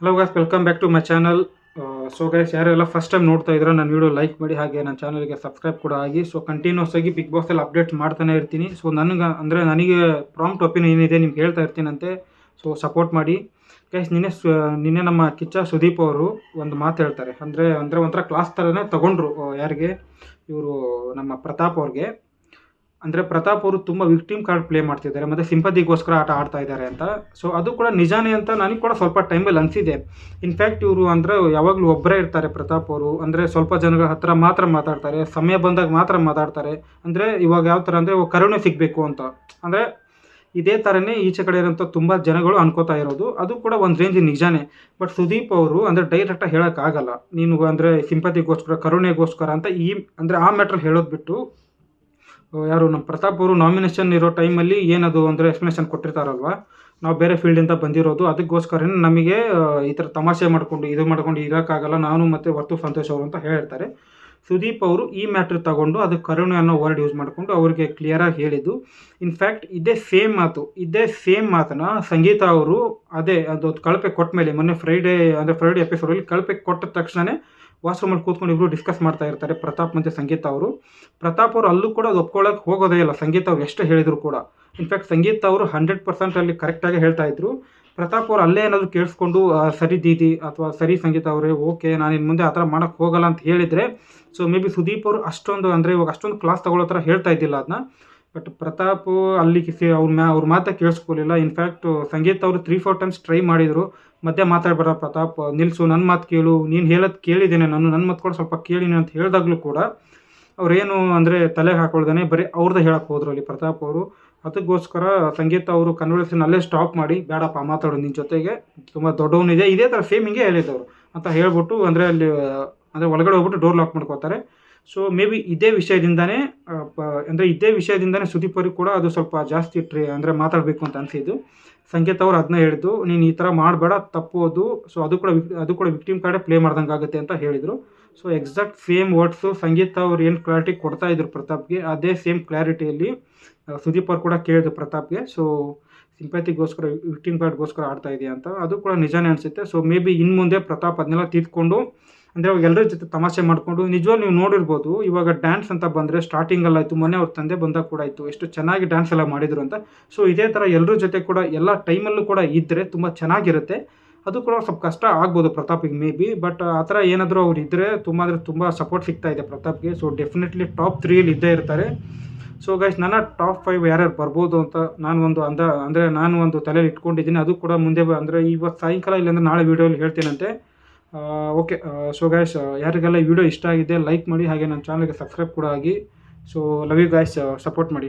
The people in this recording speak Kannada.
Hello guys welcome back to my channel so guys ಯಾರೆಲ್ಲ ಫಸ್ಟ್ ಟೈಮ್ ನೋಡ್ತಾ ಇದ್ರೆ ನನ್ನ ವೀಡಿಯೋ ಲೈಕ್ ಮಾಡಿ, ಹಾಗೆ ನನ್ನ ಚಾನಲ್ಗೆ ಸಬ್ಸ್ಕ್ರೈಬ್ ಕೂಡ ಆಗಿ. ಸೊ ಕಂಟಿನ್ಯೂಸ್ ಆಗಿ ಬಿಗ್ ಬಾಸಲ್ಲಿ ಅಪ್ಡೇಟ್ ಮಾಡ್ತಾನೆ ಇರ್ತೀನಿ. ಸೊ ನನಗೆ, ಅಂದರೆ ನನಗೆ ಪ್ರಾಂಪ್ಟ್ ಒಪಿನಿಯನ್ ಏನಿದೆ ನಿಮ್ಗೆ ಹೇಳ್ತಾ ಇರ್ತೀನಂತೆ. ಸೊ ಸಪೋರ್ಟ್ ಮಾಡಿ. ಗೈಸ್ ನಿನ್ನೆ ನಿನ್ನೆ ನಮ್ಮ ಕಿಚ್ಚ ಸುದೀಪ್ ಅವರು ಒಂದು ಮಾತು ಹೇಳ್ತಾರೆ. ಅಂದರೆ ಅಂದರೆ ಒಂಥರ ಕ್ಲಾಸ್ ಥರನೇ ತಗೊಂಡ್ರು ಯಾರಿಗೆ? ಇವರು ನಮ್ಮ ಪ್ರತಾಪ್ ಅವ್ರಿಗೆ. ಅಂದರೆ ಪ್ರತಾಪ್ ಅವರು ತುಂಬ ವಿಕ್ಟಿಮ್ ಕಾರ್ಡ್ ಪ್ಲೇ ಮಾಡ್ತಿದ್ದಾರೆ, ಮತ್ತು ಸಿಂಪತಿಗೋಸ್ಕರ ಆಟ ಆಡ್ತಾ ಇದ್ದಾರೆ ಅಂತ. ಸೊ ಅದು ಕೂಡ ನಿಜಾನೇ ಅಂತ ನನಗೆ ಕೂಡ ಸ್ವಲ್ಪ ಟೈಮಲ್ಲಿ ಅನಿಸಿದೆ. ಇನ್ಫ್ಯಾಕ್ಟ್ ಇವರು ಅಂದರೆ ಯಾವಾಗಲೂ ಒಬ್ಬರೇ ಇರ್ತಾರೆ ಪ್ರತಾಪ್ ಅವರು. ಅಂದರೆ ಸ್ವಲ್ಪ ಜನಗಳ ಹತ್ರ ಮಾತ್ರ ಮಾತಾಡ್ತಾರೆ, ಸಮಯ ಬಂದಾಗ ಮಾತ್ರ ಮಾತಾಡ್ತಾರೆ. ಅಂದರೆ ಇವಾಗ ಯಾವ ಥರ ಅಂದರೆ ಕರುಣೆ ಸಿಗಬೇಕು ಅಂತ. ಅಂದರೆ ಇದೇ ಥರನೇ ಈಚೆ ಕಡೆ ಇರೋಂಥ ತುಂಬ ಜನಗಳು ಅನ್ಕೋತಾ ಇರೋದು. ಅದು ಕೂಡ ಒಂದು ರೇಂಜ್ ನಿಜಾನೇ. ಬಟ್ ಸುದೀಪ್ ಅವರು ಅಂದರೆ ಡೈರೆಕ್ಟಾಗಿ ಹೇಳೋಕ್ಕಾಗಲ್ಲ ನೀನು ಅಂದರೆ ಸಿಂಪತಿಗೋಸ್ಕರ, ಕರುಣೆಗೋಸ್ಕರ ಅಂತ ಈ, ಅಂದರೆ ಆ ಮ್ಯಾಟ್ರಲ್ಲಿ ಹೇಳೋದು ಬಿಟ್ಟು ಯಾರು ನಮ್ಮ ಪ್ರತಾಪ್ ಅವರು ನಾಮಿನೇಷನ್ ಇರೋ ಟೈಮಲ್ಲಿ ಏನದು ಅಂದರೆ ಎಕ್ಸ್ಪ್ಲನೇಷನ್ ಕೊಟ್ಟಿರ್ತಾರಲ್ವ? ನಾವು ಬೇರೆ ಫೀಲ್ಡಿಂದ ಬಂದಿರೋದು, ಅದಕ್ಕೋಸ್ಕರನೇ ನಮಗೆ ಈ ಥರ ತಮಾಷೆ ಮಾಡಿಕೊಂಡು, ಇದು ಮಾಡ್ಕೊಂಡು ಇರೋಕ್ಕಾಗಲ್ಲ. ನಾನು ಮತ್ತು ವರ್ತು ಸಂತೋಷ್ ಅವರು ಅಂತ ಹೇಳಿರ್ತಾರೆ ಸುದೀಪ್ ಅವರು ಈ ಮ್ಯಾಟ್ರ್ ತಗೊಂಡು ಅದು ಕರುಣೆ ಅನ್ನೋ ವರ್ಡ್ ಯೂಸ್ ಮಾಡಿಕೊಂಡು ಅವರಿಗೆ ಕ್ಲಿಯರಾಗಿ ಹೇಳಿದ್ದು. ಇನ್ಫ್ಯಾಕ್ಟ್ ಇದೇ ಸೇಮ್ ಮಾತು, ಇದೇ ಸೇಮ್ ಮಾತನ್ನ ಸಂಗೀತ ಅವರು ಅದೇ ಅದೊಂದು ಕಳಪೆ ಕೊಟ್ಟ ಮೇಲೆ ಮೊನ್ನೆ ಫ್ರೈಡೇ ಅಂದರೆ ಫ್ರೈಡೇ ಎಪಿಸೋಡಲ್ಲಿ ಕಳಪೆ ಕೊಟ್ಟ ತಕ್ಷಣವೇ ವಾಶ್ರೂಮಲ್ಲಿ ಕೂತ್ಕೊಂಡು ಇಬ್ಬರು ಡಿಸ್ಕಸ್ ಮಾಡ್ತಾ ಇರ್ತಾರೆ ಪ್ರತಾಪ್ ಮತ್ತು ಸಂಗೀತ ಅವರು. ಪ್ರತಾಪ್ ಅವರು ಅಲ್ಲೂ ಕೂಡ ಅದು ಒಪ್ಕೊಳ್ಳೋಕೆ ಹೋಗೋದೇ ಇಲ್ಲ, ಸಂಗೀತ ಅವ್ರು ಎಷ್ಟು ಹೇಳಿದ್ರು ಕೂಡ. ಇನ್ಫ್ಯಾಕ್ಟ್ ಸಂಗೀತ ಅವರು ಹಂಡ್ರೆಡ್ ಪರ್ಸೆಂಟ್ ಅಲ್ಲಿ ಕರೆಕ್ಟಾಗಿ ಹೇಳ್ತಾ ಇದ್ರು. ಪ್ರತಾಪ್ ಅವ್ರು ಅಲ್ಲೇ ಏನಾದರೂ ಕೇಳಿಸ್ಕೊಂಡು ಸರಿ ದೀದಿ ಅಥವಾ ಸರಿ ಸಂಗೀತ ಅವರೇ, ಓಕೆ, ನಾನು ಇನ್ನು ಮುಂದೆ ಆ ಥರ ಮಾಡೋಕ್ಕೆ ಹೋಗಲ್ಲ ಅಂತ ಹೇಳಿದರೆ, ಸೊ ಮೇ ಬಿ ಸುದೀಪ್ ಅವರು ಅಷ್ಟೊಂದು ಅಂದರೆ ಇವಾಗ ಅಷ್ಟೊಂದು ಕ್ಲಾಸ್ ತಗೊಳ್ಳೋ ಥರ ಹೇಳ್ತಾ ಇದ್ದಿಲ್ಲ ಅದನ್ನ ಬಟ್ ಪ್ರತಾಪ್ ಅಲ್ಲಿ ಕಿಸಿ ಅವ್ರ ಮ್ಯಾ, ಅವ್ರ ಮಾತಾ ಕೇಳಿಸ್ಕೊಳ್ಳಿಲ್ಲ ಇನ್ಫ್ಯಾಕ್ಟ್ ಸಂಗೀತ ಅವರು ತ್ರೀ ಫೋರ್ ಟೈಮ್ಸ್ ಟ್ರೈ ಮಾಡಿದರು. ಮಧ್ಯೆ ಮಾತಾಡಬೇಡ ಪ್ರತಾಪ್, ನಿಲ್ಸು ನನ್ನ ಮಾತು ಕೇಳು, ನೀನು ಹೇಳೋದು ಕೇಳಿದ್ದೇನೆ, ನಾನು ನನ್ನ ಮಾತು ಕೂಡ ಸ್ವಲ್ಪ ಕೇಳಿನಿ ಅಂತ ಹೇಳಿದಾಗಲೂ ಕೂಡ ಅವ್ರೇನು ಅಂದರೆ ತಲೆಗೆ ಹಾಕೊಳ್ದೇನೆ ಬರೀ ಅವ್ರದ್ದು ಹೇಳಕ್ಕೆ ಹೋದ್ರು ಅಲ್ಲಿ ಪ್ರತಾಪ್ ಅವರು. ಅದಕ್ಕೋಸ್ಕರ ಸಂಗೀತ ಅವರು ಕನ್ವರ್ಸೇಷನ್ ಅಲ್ಲೇ ಸ್ಟಾಪ್ ಮಾಡಿ ಬೇಡಪ್ಪ ಮಾತಾಡೋದು ನಿನ್ನ ಜೊತೆಗೆ. ತುಂಬ ದೊಡ್ಡವನಿದೆ. ಇದೇ ಥರ ಸೇಮ್ ಹಿಂಗೆ ಹೇಳಿದ್ದವರು ಅಂತ ಹೇಳ್ಬಿಟ್ಟು ಅಂದರೆ ಅಲ್ಲಿ, ಅಂದರೆ ಒಳಗಡೆ ಹೋಗ್ಬಿಟ್ಟು ಡೋರ್ ಲಾಕ್ ಮಾಡ್ಕೋತಾರೆ. ಸೊ ಮೇ ಬಿ ಇದೇ ವಿಷಯದಿಂದನೇ ಅಂದರೆ ಇದೇ ವಿಷಯದಿಂದನೇ ಸುದೀಪ್ ಅವ್ರಿಗೆ ಕೂಡ ಅದು ಸ್ವಲ್ಪ ಜಾಸ್ತಿ ಟ್ರೇ, ಅಂದರೆ ಮಾತಾಡಬೇಕು ಅಂತ ಅನಿಸಿದ್ದು. ಸಂಕೇತ್ ಅವ್ರು ಅದನ್ನ ಹೇಳಿದ್ದು, ನೀನು ಈ ಥರ ಮಾಡಬೇಡ ತಪ್ಪೋದು ಸೊ ಅದು ಕೂಡ ಅದು ಕೂಡ ವಿಕ್ಟಿಮ್ ಕಾರ್ಡೆ ಪ್ಲೇ ಮಾಡ್ದಂಗೆ ಆಗುತ್ತೆ ಅಂತ ಹೇಳಿದರು. So exact same words Sangeetha ಅವ್ರು ಏನು ಕ್ಲಾರಿಟಿ ಕೊಡ್ತಾ ಇದ್ರು ಪ್ರತಾಪ್ಗೆ, ಅದೇ ಸೇಮ್ ಕ್ಲಾರಿಟಿಯಲ್ಲಿ ಸುದೀಪ್ ಅವ್ರು ಕೂಡ ಕೇಳಿದ್ರು ಪ್ರತಾಪ್ಗೆ. ಸೊ ಸಿಂಪತಿಗೋಸ್ಕರ ವಿಕ್ಟಿಮ್ ಕಾರ್ಡ್ಗೋಸ್ಕರ ಆಡ್ತಾ ಇದೆಯಾ ಅಂತ. ಅದು ಕೂಡ ನಿಜಾನೇ ಅನಿಸುತ್ತೆ. ಸೊ ಮೇ ಬಿ ಇನ್ನು ಮುಂದೆ ಪ್ರತಾಪ್ ಅದನ್ನೆಲ್ಲ ತಿದ್ಕೊಂಡು ಅಂದರೆ ಅವಾಗ ಎಲ್ಲರ ಜೊತೆ ತಮಾಷೆ ಮಾಡಿಕೊಂಡು ನಿಜವಾಗ್ಲೂ ನೀವು ನೋಡಿರ್ಬೋದು, ಇವಾಗ ಡ್ಯಾನ್ಸ್ ಅಂತ ಬಂದರೆ ಸ್ಟಾರ್ಟಿಂಗಲ್ಲಿ ಆಯಿತು, ಮೊನ್ನೆ ಅವ್ರ ತಂದೆ ಬಂದಾಗ ಕೂಡ ಆಯಿತು, ಎಷ್ಟು ಚೆನ್ನಾಗಿ ಡ್ಯಾನ್ಸ್ ಎಲ್ಲ ಮಾಡಿದ್ರು ಅಂತ. ಸೊ ಇದೇ ಥರ ಎಲ್ಲರ ಜೊತೆ ಕೂಡ, ಎಲ್ಲ ಟೈಮಲ್ಲೂ ಕೂಡ ಇದ್ದರೆ ತುಂಬ ಚೆನ್ನಾಗಿರುತ್ತೆ. ಅದು ಕೂಡ ಸ್ವಲ್ಪ ಕಷ್ಟ ಆಗ್ಬೋದು ಪ್ರತಾಪಿಗೆ ಮೇ ಬಿ ಬಟ್ ಆ ಥರ ಏನಾದರೂ ಅವ್ರು ಇದ್ದರೆ ತುಂಬ ಅಂದರೆ ತುಂಬ ಸಪೋರ್ಟ್ ಸಿಗ್ತಾ ಇದೆ ಪ್ರತಾಪ್ಗೆ. ಸೊ ಡೆಫಿನೆಟ್ಲಿ ಟಾಪ್ ತ್ರೀಯಲ್ಲಿ ಇದ್ದೇ ಇರ್ತಾರೆ. ಸೊ ಗೈಸ್ ನನ್ನ ಟಾಪ್ ಫೈವ್ ಯಾರ್ಯಾರು ಬರ್ಬೋದು ಅಂತ ನಾನು ಒಂದು ಅಂದ, ಅಂದರೆ ನಾನು ಒಂದು ತಲೆಯಲ್ಲಿ ಇಟ್ಕೊಂಡಿದ್ದೀನಿ. ಅದು ಕೂಡ ಮುಂದೆ ಅಂದರೆ ಇವತ್ತು ಸಾಯಂಕಾಲ ಇಲ್ಲಾಂದ್ರೆ ನಾಳೆ ವೀಡಿಯೋಲಿ ಹೇಳ್ತೀನಂತೆ. ಓಕೆ ಸೊ ಗಾಯ್ಸ್ ಯಾರಿಗೆಲ್ಲ ಈ ವಿಡಿಯೋ ಇಷ್ಟ ಆಗಿದೆ ಲೈಕ್ ಮಾಡಿ, ಹಾಗೆ ನನ್ನ ಚಾನಲ್ಗೆ ಸಬ್ಸ್ಕ್ರೈಬ್ ಕೂಡ ಆಗಿ. So love you guys support ಮಾಡಿ.